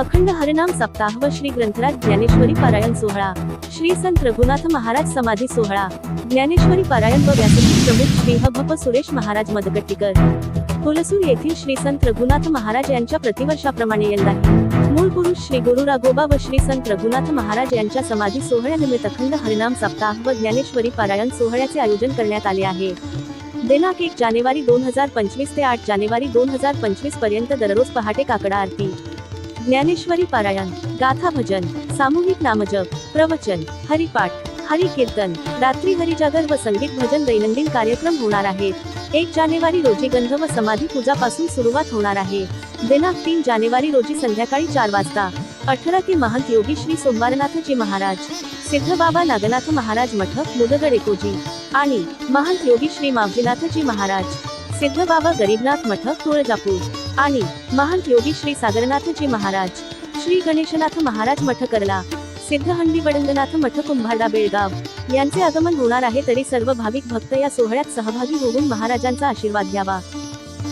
अखंड हरिनाम सप्ताह व श्री ग्रंथराज ज्ञानेश्वरी पारायण सोहळा. श्री संत रघुनाथ महाराज समाधी सोहळा. ज्ञानेश्वरी पारायण व व्यासपीठ प्रमुख श्री ह भप सुरेश महाराज मदगट्टीकर कोलसूर येथील श्री संत रघुनाथ महाराज यांच्या प्रतिवर्षाप्रमाणे यंदाही. मूळ पुरुष श्री गुरु राघोबा व श्री संत रघुनाथ महाराज यांच्या समाधी सोहळ्यानिमित्त अखंड हरिनाम सप्ताह व ज्ञानेश्वरी पारायण सोहळ्याचे आयोजन करण्यात आले आहे. दिनांक एक जानेवारी दोन हजार पंचवीस ते आठ जानेवारी दोन हजार पंचवीसपर्यंत दररोज पहाटे काकडा आरती. ज्ञानेश्वरी पारायण गाथा भजन सामूहिक नामजप प्रवचन हरिपाठ हरिकीर्तन रात्री हरिजागर व संगीत भजन दैनंदिन कार्यक्रम होणार आहेत. एक जानेवारी रोजी गंध व समाधी पूजापासून सुरुवात होणार आहे. दिनांक तीन जानेवारी रोजी संध्याकाळी चार वाजता. अठरा ते महंत योगी श्री सोमवारनाथजी महाराज सिद्धबाबा नागनाथ महाराज मठ मुदगड एकोजी आणि महंत योगी श्री मावजीनाथजी महाराज सिद्धबाबा गरीबनाथ मठ तुळजापूर. आणि महंत योगी श्री सागरनाथजी महाराज. श्री गणेशनाथ महाराज मठ करला सिद्ध हंडी बडंगनाथ मठ कुंभारडा बेळगाव. यांचे आगमन होणार आहे तरी सर्व भाविक भक्त या सोहळ्यात सहभागी होऊन महाराजांचा आशीर्वाद घ्यावा.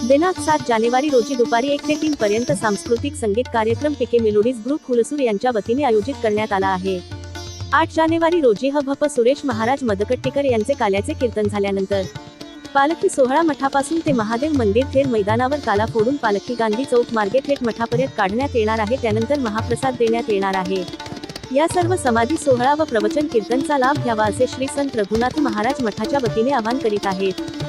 दिनांक सात जानेवारी रोजी दुपारी एक ते तीन पर्यंत सांस्कृतिक संगीत कार्यक्रम पिके मेलोडीज ग्रुप हुलसूर यांच्या वतीने आयोजित करण्यात आला आहे. आठ जानेवारी रोजी ह भप सुरेश महाराज मदकट्टीकर यांचे काल्याचे कीर्तन झाल्यानंतर पालखी सोहळा मठापासून ते महादेव मंदिर थेट मैदानावर काला फोडून पालखी गांधी चौक मार्गे थेट मठापर्यंत काढण्यात येणार आहे. त्यानंतर महाप्रसाद देण्यात येणार आहे. या सर्व समाधी सोहळा व प्रवचन कीर्तनचा लाभ घ्यावा असे श्री संत रघुनाथ महाराज मठाच्या वतीने आवाहन करीत आहेत.